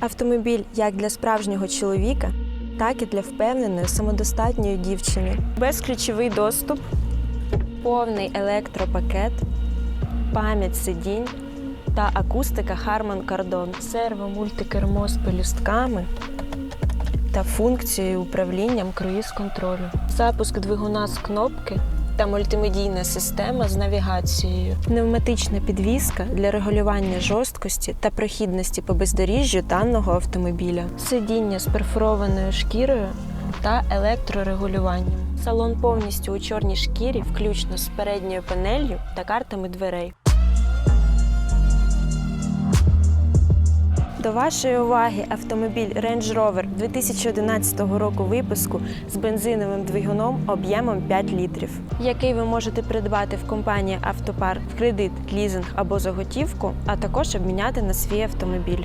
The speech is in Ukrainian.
Автомобіль як для справжнього чоловіка, так і для впевненої самодостатньої дівчини. Безключовий доступ, повний електропакет, пам'ять сидінь та акустика Harman Kardon. Серво мультикермо з пелюстками та функцією управлінням круїз-контролю. Запуск двигуна з кнопки та мультимедійна система з навігацією. Пневматична підвізка для регулювання жорсткості та прохідності по бездоріжжю даного автомобіля. Сидіння з перфорованою шкірою та електрорегулюванням. Салон повністю у чорній шкірі, включно з передньою панелью та картами дверей. До вашої уваги автомобіль Range Rover 2011 року випуску з бензиновим двигуном об'ємом 5 літрів, який ви можете придбати в компанії Автопар в кредит, лізинг або заготівку, а також обміняти на свій автомобіль.